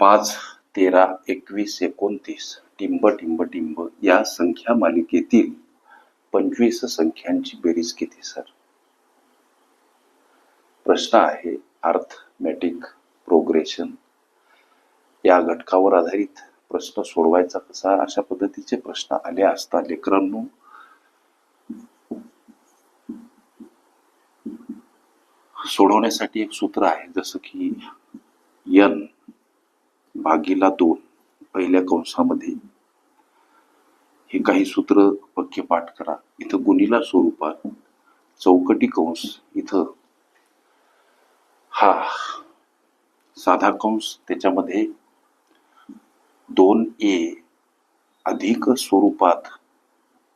पाच तेरा एकवीस एकोणतीस टिंब टिंब टिंब या संख्या मालिकेतील पंचवीस संख्यांची बेरीज किती सर? प्रश्न आहे अर्थमॅटिक प्रोग्रेशन. या घटकावर आधारित प्रश्न सोडवायचा कसा? अशा पद्धतीचे प्रश्न आले असता लेकरांनो सोडवण्यासाठी एक सूत्र आहे जसं की यन भागीला दोन पहिल्या कंसामध्ये. हे काही सूत्र पक्के पाठ करा. इथं गुणीला स्वरूपात चौकटी कंस इथं. हा साधा कंस त्याच्यामध्ये दोन ए अधिक स्वरूपात.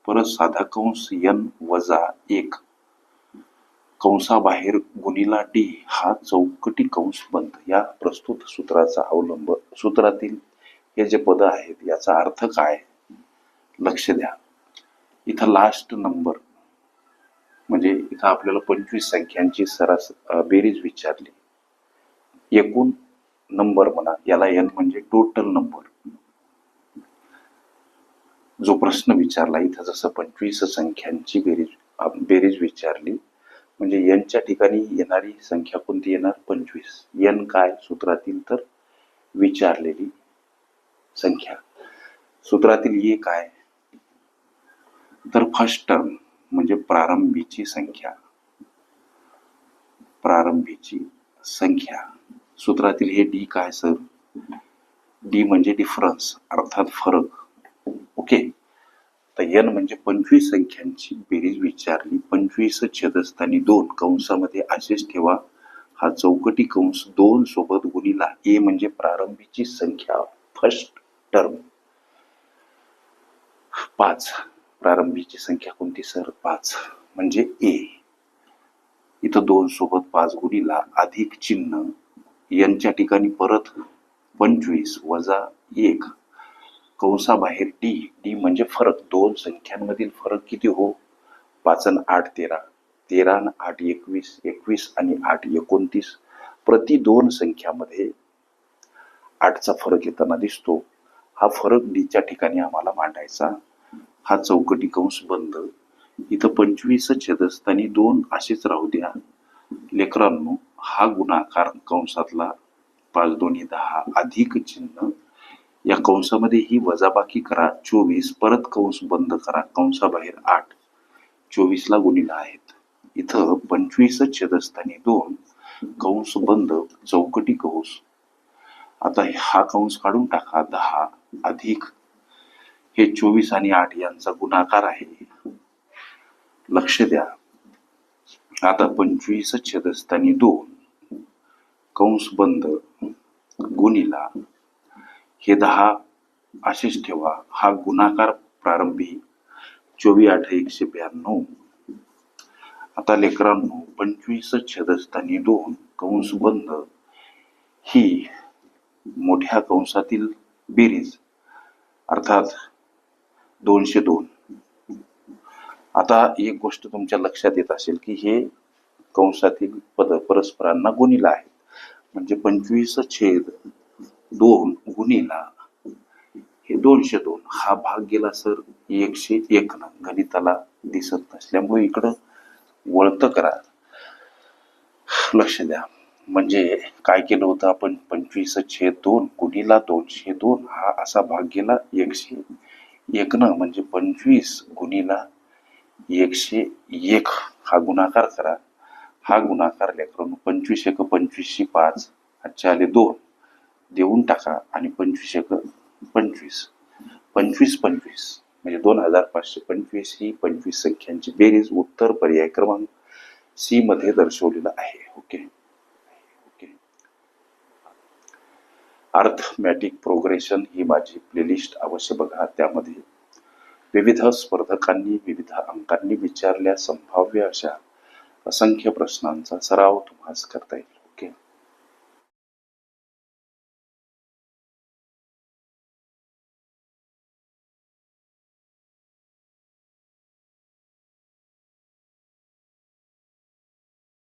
परत साधा कंस यन वजा एक. कंसाबाहेर गुणिला डी हा चौकटी कंस बंद या प्रस्तुत सूत्राचा अवलंब सूत्रातील हे जे पद आहेत याचा अर्थ काय? लक्ष द्या. इथं लास्ट नंबर म्हणजे इथं आपल्याला पंचवीस संख्यांची सरास बेरीज विचारली. एकूण नंबर म्हणा याला एन म्हणजे टोटल नंबर जो प्रश्न विचारला इथं जसं पंचवीस संख्यांची बेरीज बेरीज विचारली म्हणजे एनच्या ठिकाणी येणारी संख्या कोणती येणार? पंचवीस. एन काय? सूत्रातील तर विचारलेली संख्या. सूत्रातील ये काय? तर फर्स्ट टर्म म्हणजे प्रारंभीची संख्या. प्रारंभीची संख्या. सूत्रातील हे डी काय सर? डी म्हणजे डिफरन्स अर्थात फरक. एन म्हणजे पंचवीस संख्यांची बेरीज विचारली. पंचवीस छेदस्थानी दोन. कंसामध्ये असेच ठेवा. हा चौकटी कंस दोन सोबत गुणिला. ए म्हणजे प्रारंभीची संख्या. फर्स्ट टर्म पाच. प्रारंभीची संख्या कोणती सर? पाच. म्हणजे ए. इथं दोन सोबत पाच गुणिला अधिक चिन्ह. यांच्या ठिकाणी परत पंचवीस वजा एक. कंसाबाहेर डी डी म्हणजे फरक. दोन संख्यांमधील फरक किती हो? पाच आणि आठ तेरा. तेरा आणि आठ एकवीस एकवीस आणि आठ एकोणतीस. प्रति दोन संख्यामध्ये आठचा फरक येताना दिसतो. हा फरक डीच्या ठिकाणी आम्हाला मांडायचा. हा चौकटी कंस बंद. इथं पंचवीस छेदस्थानी दोन असेच राहू द्या. लेकरांनो हा गुणाकार कंसातला पाच दोन्ही दहा अधिक चिन्ह या कंसामध्ये ही वजाबाकी करा. चोवीस परत कंस बंद करा. कंसाबाहेर आठ. चोवीसला गुणिला आहेत. इथं पंचवीस छेदस्थानी दोन. कंस बंद चौकटी कंस. आता हा कंस काढून टाका. दहा अधिक. हे चोवीस आणि आठ यांचा गुणाकार आहे. लक्ष द्या. आता पंचवीस छेदस्थानी दोन. कंस बंद. गुणिला हे दहा असेच ठेवा. हा गुणाकार प्रारंभी चोवीस आठ एकशे ब्याण्णव. आता लेकरांनो पंचवीस छेदस्थानी दोन कंस बंद. ही मोठ्या कंसातील बेरीज. अर्थात दोनशे दोन. आता एक गोष्ट तुमच्या लक्षात येत असेल की हे कंसातील पद परस्परांना गुणिला आहेत म्हणजे पंचवीस छेद दोन गुणीला हे दोनशे दोन. हा भाग गेला सर एकशे एक न गणिताला दिसत नसल्यामुळे इकडं वळत करा. लक्ष द्या. म्हणजे काय केलं होतं आपण? पंचवीस छे दोन गुणीला दोनशे दोन. हा असा भाग गेला एकशे एक न म्हणजे पंचवीस गुणीला एकशे एक. हा गुणाकार करा. हा गुणाकार लेकरून पंचवीस एक पंचवीसशे पाच. आजचे आले दोन. देऊन टाका आणि पंचवीस एक पंचवीस पंचवीस पंचवीस. म्हणजे दोन हजार पाचशे पंचवीस ही पंचवीस संख्यांची बेरीज उत्तर पर्याय क्रमांक सी मध्ये दर्शवलेला आहे. ओके? ओके? अर्थमॅटिक प्रोग्रेशन ही माझी प्लेलिस्ट अवश्य बघा. त्यामध्ये विविध स्पर्धकांनी विविध अंकांनी विचारल्या संभाव्य अशा असंख्य प्रश्नांचा सराव तुम्हाला करता येईल.